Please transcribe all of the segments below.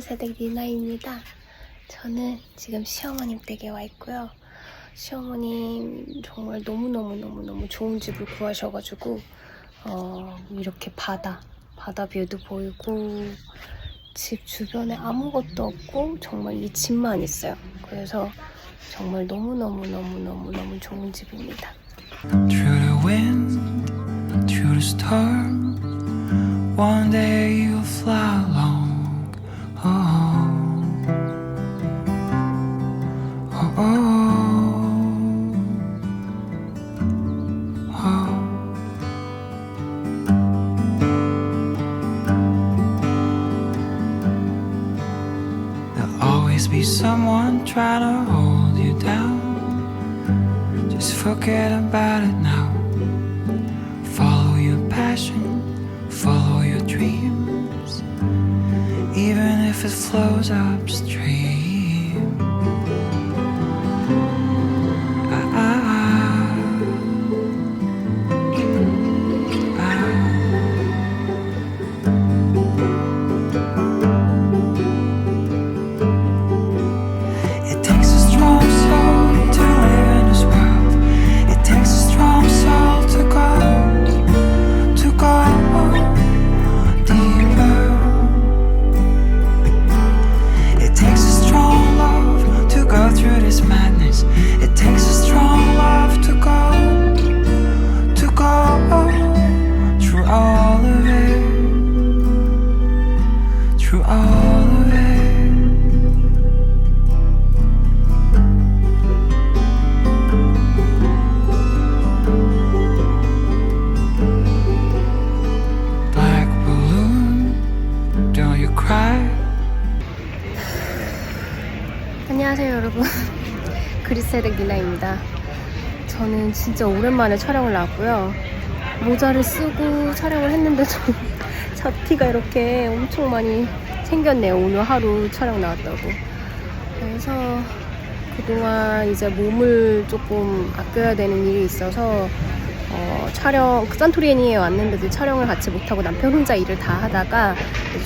여러분 그리스 세대 리나입니다. 저는 지금 시어머님 댁에 와 있고요. 시어머님 정말 너무너무너무너무 좋은 집을 구하셔가지고 어, 이렇게 바다 바다 뷰도 보이고 집 주변에 아무것도 없고 정말 이 집만 있어요. 그래서 정말 너무너무너무너무너무 좋은 집입니다. One day you'll fly along. Be someone trying to hold you down. Just forget about it now. Follow your passion, it flows upstream. 저는 진짜 오랜만에 촬영을 나왔고요. 모자를 쓰고 촬영을 했는데도 잡티가 이렇게 엄청 많이 생겼네요. 오늘 하루 촬영 나왔다고. 그래서 그동안 이제 몸을 조금 아껴야 되는 일이 있어서 어, 촬영 산토리니에 왔는데도 촬영을 같이 못하고 남편 혼자 일을 다 하다가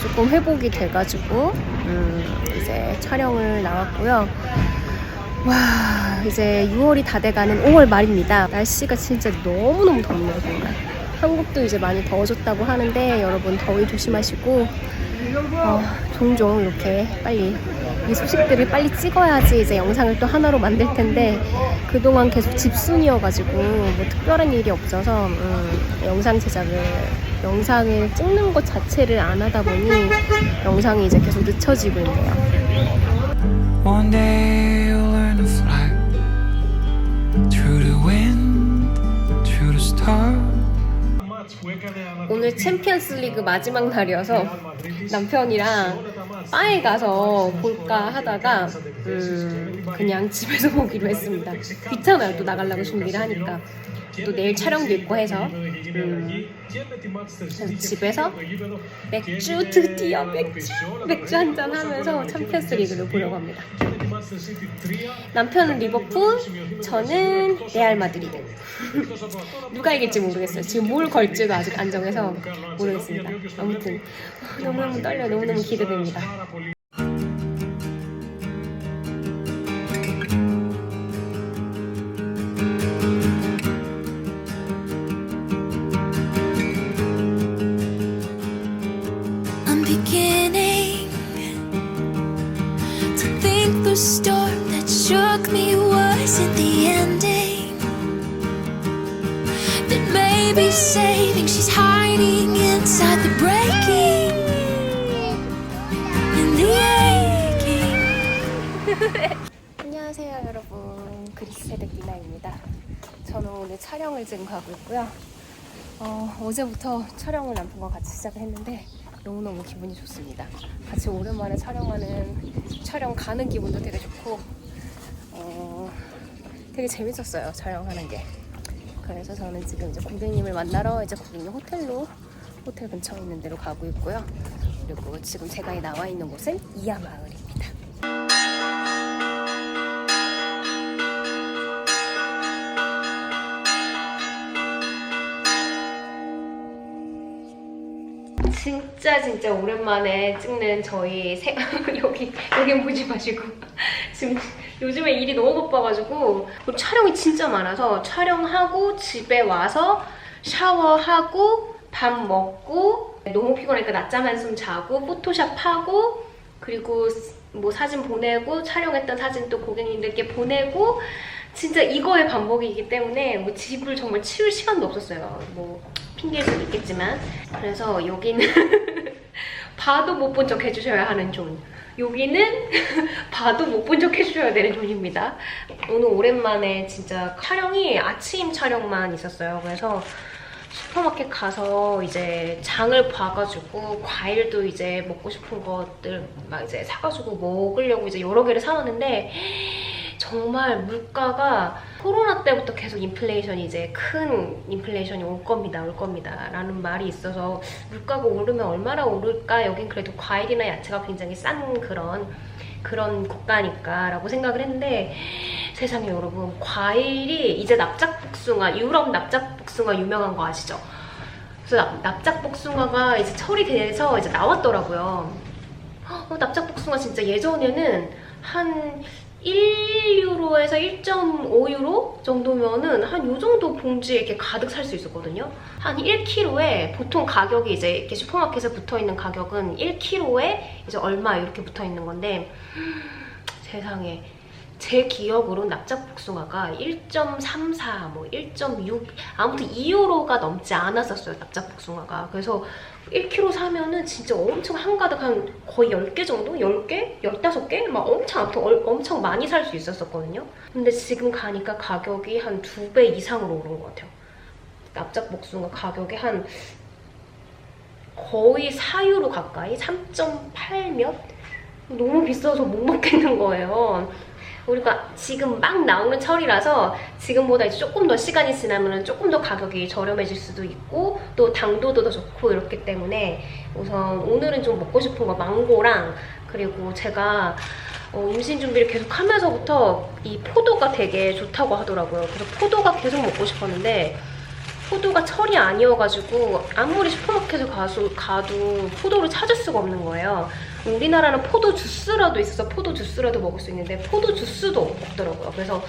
조금 회복이 돼가지고 음, 이제 촬영을 나왔고요. 와 이제 6월이 다 돼가는 5월 말입니다. 날씨가 진짜 너무너무 덥네요 정말. 한국도 이제 많이 더워졌다고 하는데 여러분 더위 조심하시고 어, 종종 이렇게 빨리 이 소식들을 빨리 찍어야지 이제 영상을 또 하나로 만들 텐데 그동안 계속 집순이어가지고 뭐 특별한 일이 없어서 음, 영상 제작을 영상을 찍는 것 자체를 안 하다 보니 영상이 이제 계속 늦춰지고 있네요. 오늘 챔피언스 리그 마지막 날이어서 남편이랑 바에 가서 볼까 하다가 음, 그냥 집에서 보기로 했습니다. 귀찮아요 또 나가려고 준비를 하니까 또 내일 촬영도 있고 해서 음, 집에서 맥주 드디어 맥주 맥주 한 잔 하면서 챔피언스 리그를 보려고 합니다. 남편은 리버풀, 저는 레알 마드리드. 누가 이길지 모르겠어요. 지금 뭘 걸지도 아직 안 정해서 모르겠습니다. 아무튼 너무너무 떨려, 너무너무 기대됩니다. 저는 오늘 촬영을 지금 가고 있고요. 어, 어제부터 촬영을 남편과 같이 시작을 했는데 너무너무 기분이 좋습니다. 같이 오랜만에 촬영하는 촬영 가는 기분도 되게 좋고 어, 되게 재밌었어요 촬영하는 게. 그래서 저는 지금 이제 고객님을 만나러 이제 고객님 호텔로 호텔 근처에 있는 데로 가고 있고요. 그리고 지금 제가 나와 있는 곳은 이하 마을입니다 진짜 진짜 오랜만에 찍는 저희 세 여기 여기 보지 마시고. 지금 요즘에 일이 너무 바빠가지고 촬영이 진짜 많아서 촬영하고 집에 와서 샤워하고 밥 먹고 너무 피곤하니까 낮잠 한숨 자고 포토샵 하고 그리고 뭐 사진 보내고 촬영했던 사진 또 고객님들께 보내고 진짜 이거의 반복이기 때문에 뭐 집을 정말 치울 시간도 없었어요. 뭐 핑계일 수도 있겠지만 그래서 여기는 봐도 못 본 척 해주셔야 하는 존. 여기는 봐도 못 본 척 해주셔야 되는 존입니다. 오늘 오랜만에 진짜 촬영이 아침 촬영만 있었어요. 그래서 슈퍼마켓 가서 이제 장을 봐가지고 과일도 이제 먹고 싶은 것들 막 이제 사가지고 먹으려고 이제 여러 개를 사왔는데 정말 물가가 코로나 때부터 계속 인플레이션이 이제 큰 인플레이션이 올 겁니다, 올 겁니다. 라는 말이 있어서 물가가 오르면 얼마나 오를까? 여긴 그래도 과일이나 야채가 굉장히 싼 그런 그런 국가니까 라고 생각을 했는데 세상에 여러분 과일이 이제 납작복숭아 유럽 납작복숭아 유명한 거 아시죠? 그래서 납- 납작복숭아가 이제 철이 돼서 이제 나왔더라고요. 어, 납작복숭아 진짜 예전에는 한 1유로에서 1.5유로 정도면은 한 요 정도 봉지에 이렇게 가득 살 수 있었거든요. 한 1kg에 보통 가격이 이제 이렇게 슈퍼마켓에 붙어 있는 가격은 1kg에 이제 얼마 이렇게 붙어 있는 건데 세상에 제 기억으로 납작복숭아가 1.34, 뭐 1.6, 아무튼 2유로가 넘지 않았었어요, 납작복숭아가. 그래서 1kg 사면은 진짜 엄청 한가득 한 거의 10개 정도? 10개? 15개? 막 엄청 아무튼 얼- 엄청 많이 살 수 있었었거든요. 근데 지금 가니까 가격이 한 두 배 이상으로 오른 것 같아요. 납작 복숭아 가격이 한 거의 4유로 가까이? 3.8 몇? 너무 비싸서 못 먹겠는 거예요. 우리가 지금 막 나오는 철이라서 지금보다 이제 조금 더 시간이 지나면 조금 더 가격이 저렴해질 수도 있고 또 당도도 더 좋고 이렇기 때문에 우선 오늘은 좀 먹고 싶은 거 망고랑 그리고 제가 어, 임신 준비를 계속 하면서부터 이 포도가 되게 좋다고 하더라고요. 그래서 포도가 계속 먹고 싶었는데 포도가 철이 아니어가지고 아무리 슈퍼마켓에 가서, 가도 포도를 찾을 수가 없는 거예요. 우리나라는 포도 주스라도 있어서 포도 주스라도 먹을 수 있는데 포도 주스도 없더라고요. 그래서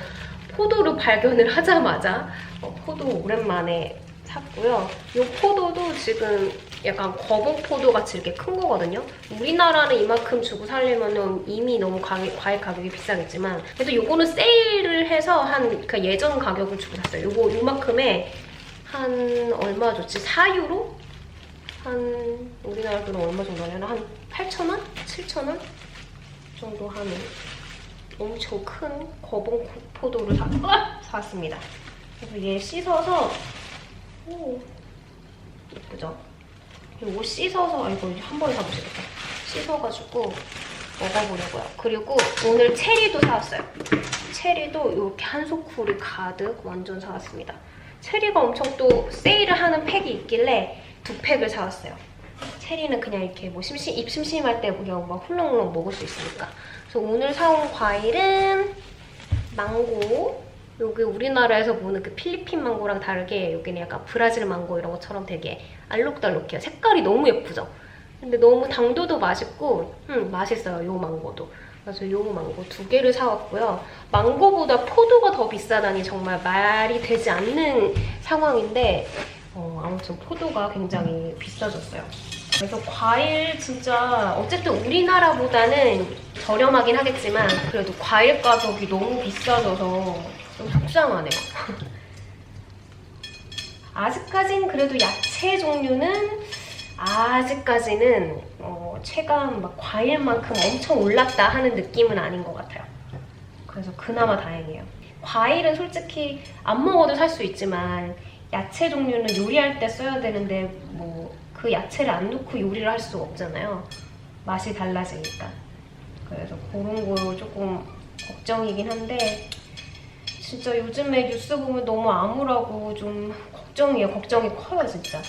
포도를 발견을 하자마자 어, 포도 오랜만에 샀고요. 이 포도도 지금 약간 거봉 포도 같이 이렇게 큰 거거든요. 우리나라는 이만큼 주고 살려면 이미 너무 과일, 과일 가격이 비싸겠지만 그래도 요거는 세일을 해서 한 그 예전 가격을 주고 샀어요. 요거 요만큼에 한 얼마 줬지? 4유로? 한 우리나라 돈은 얼마 정도 하려나? 한 8,000원? 7,000원? 정도 하는 엄청 큰 거봉 포도를 사, 샀습니다. 그래서 얘 씻어서 오 예쁘죠? 이거 씻어서 아 이거 한 번에 사보시겠다. 씻어가지고 먹어보려고요. 그리고 오늘 체리도 사왔어요. 체리도 이렇게 한 소쿠리 가득 완전 사왔습니다. 체리가 엄청 또 세일을 하는 팩이 있길래 두 팩을 사왔어요. 체리는 그냥 이렇게 뭐 심심, 입 심심할 때 그냥 막 훌렁훌렁 먹을 수 있으니까. 그래서 오늘 사온 과일은 망고. 여기 우리나라에서 보는 그 필리핀 망고랑 다르게 여기는 약간 브라질 망고 이런 것처럼 되게 알록달록해요. 색깔이 너무 예쁘죠? 근데 너무 당도도 맛있고 음, 맛있어요. 요 망고도. 그래서 요 망고 두 개를 사왔고요. 망고보다 포도가 더 비싸다니 정말 말이 되지 않는 상황인데 어, 아무튼 포도가 굉장히 비싸졌어요. 그래서 과일 진짜 어쨌든 우리나라보다는 저렴하긴 하겠지만 그래도 과일 가격이 너무 비싸져서 좀 속상하네요. 아직까진 그래도 야채 종류는 아직까지는 어, 체감 막 과일만큼 엄청 올랐다 하는 느낌은 아닌 것 같아요. 그래서 그나마 다행이에요. 과일은 솔직히 안 먹어도 살 수 있지만 야채 종류는 요리할 때 써야 되는데 뭐 그 야채를 안 넣고 요리를 할 수가 없잖아요. 맛이 달라지니까. 그래서 그런 거 조금 걱정이긴 한데 진짜 요즘에 뉴스 보면 너무 암울하고 좀 걱정이에요. 걱정이 커요, 진짜.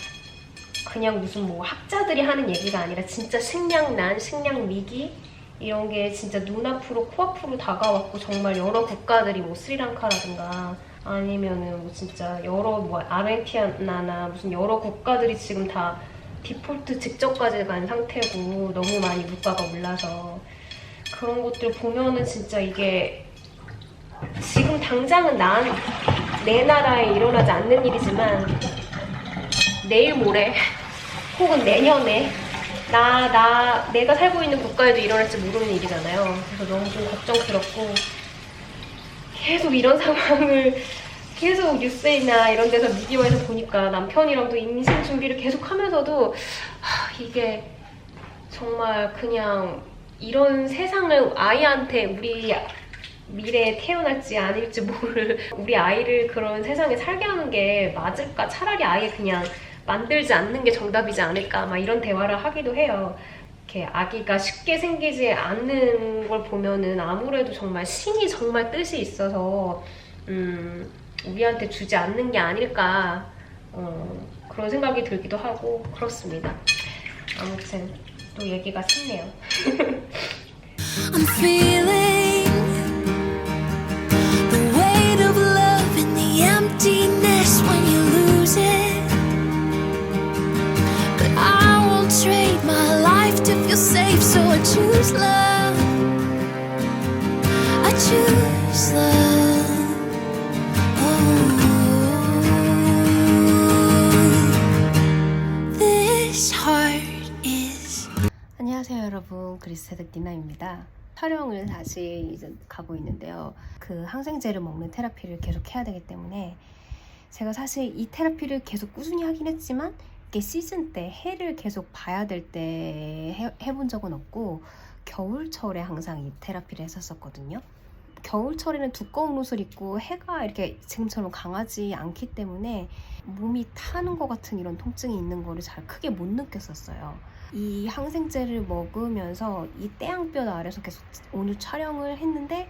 그냥 무슨 뭐 학자들이 하는 얘기가 아니라 진짜 식량난, 식량 위기 이런 게 진짜 눈앞으로 코앞으로 다가왔고 정말 여러 국가들이 뭐 스리랑카라든가 아니면은 뭐 진짜 여러 뭐 아르헨티나나 무슨 여러 국가들이 지금 다 디폴트 직전까지 간 상태고 너무 많이 물가가 올라서 그런 것들 보면은 진짜 이게 지금 당장은 난 내 나라에 일어나지 않는 일이지만 내일 모레 혹은 내년에 나, 나, 내가 살고 있는 국가에도 일어날지 모르는 일이잖아요. 그래서 너무 좀 걱정스럽고 계속 이런 상황을 계속 뉴스나 이런 데서 미디어에서 보니까 남편이랑도 임신 준비를 계속 하면서도 하, 이게 정말 그냥 이런 세상을 아이한테 우리 미래에 태어날지 아닐지 모를 우리 아이를 그런 세상에 살게 하는 게 맞을까? 차라리 아예 그냥 만들지 않는 게 정답이지 않을까? 막 이런 대화를 하기도 해요. 이렇게 아기가 쉽게 생기지 않는 걸 보면은 아무래도 정말 신이 정말 뜻이 있어서 음, 우리한테 주지 않는 게 아닐까 어, 그런 생각이 들기도 하고 그렇습니다. 아무튼 또 얘기가 쉽네요. 그리스드 니나입니다. 촬영을 다시 이제 가고 있는데요. 그 항생제를 먹는 테라피를 계속 해야 되기 때문에 제가 사실 이 테라피를 계속 꾸준히 하긴 했지만 이게 시즌 때 해를 계속 봐야 될 때 해본 적은 없고 겨울철에 항상 이 테라피를 했었었거든요. 겨울철에는 두꺼운 옷을 입고 해가 이렇게 지금처럼 강하지 않기 때문에 몸이 타는 것 같은 이런 통증이 있는 거를 잘 크게 못 느꼈었어요. 이 항생제를 먹으면서 이 태양뼈 아래서 계속 오늘 촬영을 했는데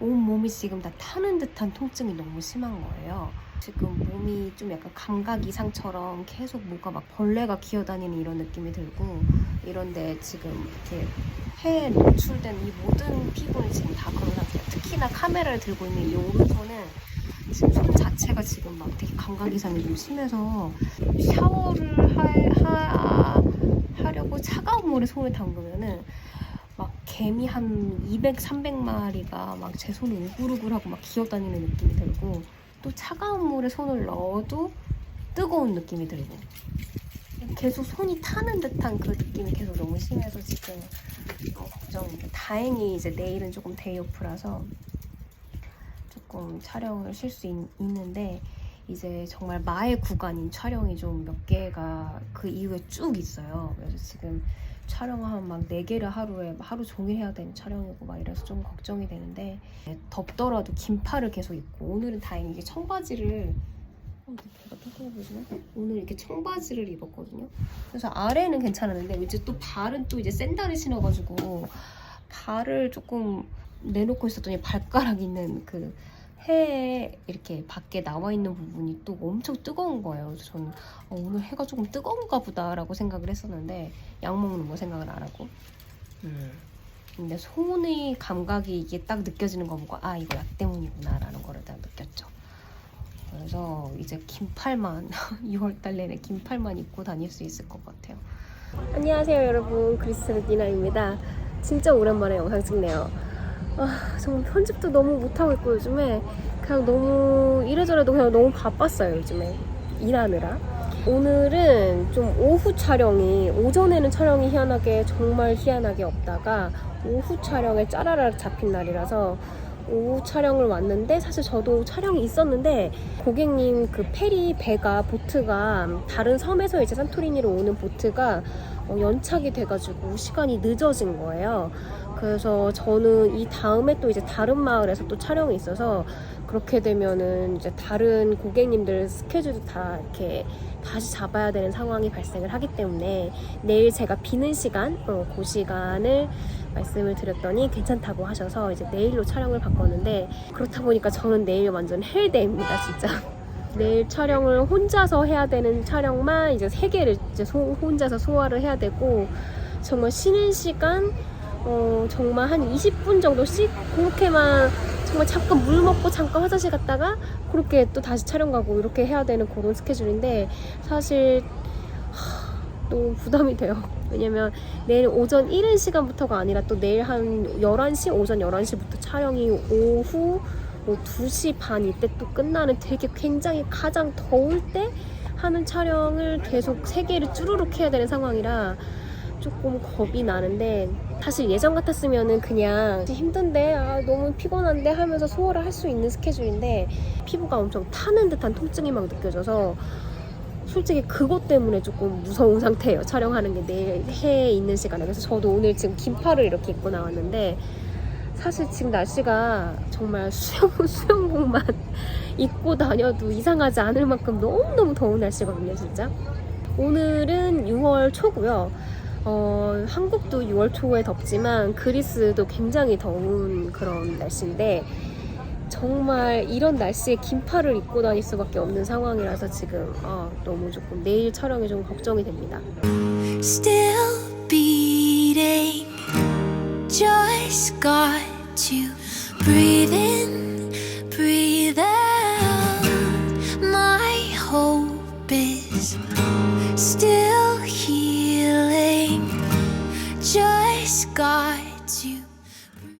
온 몸이 지금 다 타는 듯한 통증이 너무 심한 거예요. 지금 몸이 좀 약간 감각 이상처럼 계속 뭔가 막 벌레가 기어다니는 이런 느낌이 들고 이런데 지금 이렇게 해에 노출된 이 모든 피부는 지금 다 그런 상태예요. 특히나 카메라를 들고 있는 이 오른손은 지금 손 자체가 지금 막 되게 감각 이상이 좀 심해서 샤워를 하, 하, 하려고 차가운 물에 손을 담그면은 막 개미 한 200, 300마리가 막 제 손을 우글우글하고 막 기어다니는 느낌이 들고 또 차가운 물에 손을 넣어도 뜨거운 느낌이 들고 계속 손이 타는 듯한 그 느낌이 계속 너무 심해서 지금 너무 걱정입니다. 다행히 이제 내일은 조금 데이오프라서 조금 촬영을 쉴 수 있는데 이제 정말 마의 구간인 촬영이 좀 몇 개가 그 이후에 쭉 있어요. 그래서 지금 촬영하면 막네 개를 하루에 하루 종일 해야 되는 촬영이고 막 이래서 좀 걱정이 되는데 덥더라도 긴팔을 계속 입고 오늘은 다행히 이게 청바지를 어? 오늘 이렇게 청바지를 입었거든요. 그래서 아래는 괜찮았는데 이제 또 발은 또 이제 샌들을 신어가지고 발을 조금 내놓고 있었더니 발가락 있는 그 해에 이렇게 밖에 나와 있는 부분이 또 엄청 뜨거운 거예요. 그래서 저는 어, 오늘 해가 조금 뜨거운가 보다라고 생각을 했었는데 약 먹는 거 생각을 안 하고. 음. 근데 손의 감각이 이게 딱 느껴지는 거 보고 아 이거 약 때문이구나라는 거를 딱 느꼈죠. 그래서 이제 긴팔만 6월달 내내 긴팔만 입고 다닐 수 있을 것 같아요. 안녕하세요 여러분 그리스드 니나입니다. 진짜 오랜만에 영상 찍네요. 아, 정말 편집도 너무 못하고 있고 요즘에 그냥 너무 이래저래도 그냥 너무 바빴어요 요즘에. 일하느라. 오늘은 좀 오후 촬영이 오전에는 촬영이 희한하게 정말 희한하게 없다가 오후 촬영에 짜라락 잡힌 날이라서 오후 촬영을 왔는데 사실 저도 촬영이 있었는데 고객님 그 페리 배가 보트가 다른 섬에서 이제 산토리니로 오는 보트가 어, 연착이 돼가지고 시간이 늦어진 거예요. 그래서 저는 이 다음에 또 이제 다른 마을에서 또 촬영이 있어서 그렇게 되면은 이제 다른 고객님들 스케줄도 다 이렇게 다시 잡아야 되는 상황이 발생을 하기 때문에 내일 제가 비는 시간, 어, 그 시간을 말씀을 드렸더니 괜찮다고 하셔서 이제 내일로 촬영을 바꿨는데 그렇다 보니까 저는 내일 완전 헬데이입니다, 진짜. 내일 촬영을 혼자서 해야 되는 촬영만 이제 세 개를 이제 소- 혼자서 소화를 해야 되고 정말 쉬는 시간 어, 정말 한 20분 정도씩 그렇게만 정말 잠깐 물 먹고 잠깐 화장실 갔다가 그렇게 또 다시 촬영 가고 이렇게 해야 되는 그런 스케줄인데 사실 하, 너무 부담이 돼요. 왜냐면 내일 오전 이른 시간부터가 아니라 또 내일 한 11시, 오전 11시부터 촬영이 오후 뭐 2시 반 이때 또 끝나는 되게 굉장히 가장 더울 때 하는 촬영을 계속 3개를 쭈루룩 해야 되는 상황이라 조금 겁이 나는데 사실 예전 같았으면은 그냥 힘든데 아 너무 피곤한데 하면서 소화를 할 수 있는 스케줄인데 피부가 엄청 타는 듯한 통증이 막 느껴져서 솔직히 그것 때문에 조금 무서운 상태예요. 촬영하는 게 내일 해에 있는 시간에. 그래서 저도 오늘 지금 긴팔을 이렇게 입고 나왔는데 사실 지금 날씨가 정말 수영, 수영복만 입고 다녀도 이상하지 않을 만큼 너무너무 더운 날씨거든요, 진짜. 오늘은 6월 초고요. 어, 한국도 6월 초에 덥지만 그리스도 굉장히 더운 그런 날씨인데 정말 이런 날씨에 긴팔을 입고 다닐 수밖에 없는 상황이라서 지금 아, 너무 조금 내일 촬영이 좀 걱정이 됩니다. Just got to breathe in, breathe out.